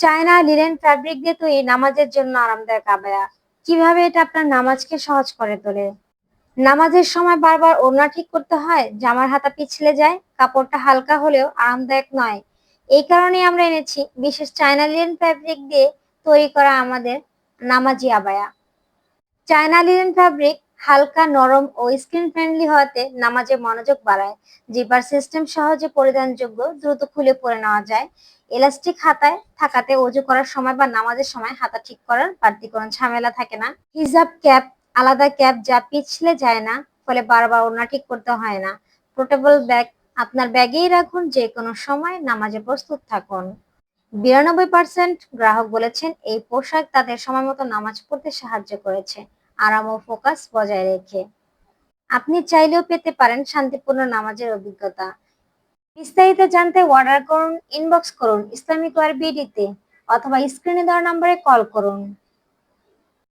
China linen fabric দিয়ে তৈরি নামাজের জন্য আরামদায়ক আবায়া। কীভাবে এটা আপনার নামাজকে সহজ করে তোলে? নামাজের সময় বারবার ওড়না ঠিক করতে হয়, জামার হাতা পিছলে যায়, কাপড়টা হালকা হলেও আরামদায়ক নয়। এই কারণে আমরা এনেছি বিশেষ চায়না লিনেন ফ্যাব্রিক দিয়ে তৈরি করা আমাদের নামাজি আবায়া। চায়না লিনেন ফ্যাব্রিক হালকা, নরম ও স্কিন ফ্রেন্ডলি হওয়াতে নামাজে মনোযোগ বাড়ায়। জিপার সিস্টেম সহজে পরিধানযোগ্য, দ্রুত খুলে পরে নেওয়া যায়। এলাস্টিক হাতায় থাকাতে অজু করার সময় বা নামাজের সময় হাতা ঠিক করার বাড়তি কোনো ঝামেলা থাকে না। হিজাব, ক্যাপ, আলাদা ক্যাপ যা পিছলে যায় না, ফলে বারবার ওড়না ঠিক করতে হয় না। পোর্টেবল ব্যাগ আপনার ব্যাগেই রাখুন যে কোনো সময় নামাজে প্রস্তুত থাকুন। বিরানব্বই পার্সেন্ট গ্রাহক বলেছেন, এই পোশাক তাদের সময় মতো নামাজ পড়তে সাহায্য করেছে। আরাম ও ফোকাস বজায় রেখে। আপনি চাইলেও পেতে পারেন শান্তিপূর্ণ নামাজের অভিজ্ঞতা। বিস্তারিত জানতে অর্ডার করুন ইনবক্স করুন, ইসলামিক ওয়ার বিডিতে, অথবা স্ক্রিনে দেওয়া নম্বরে কল করুন।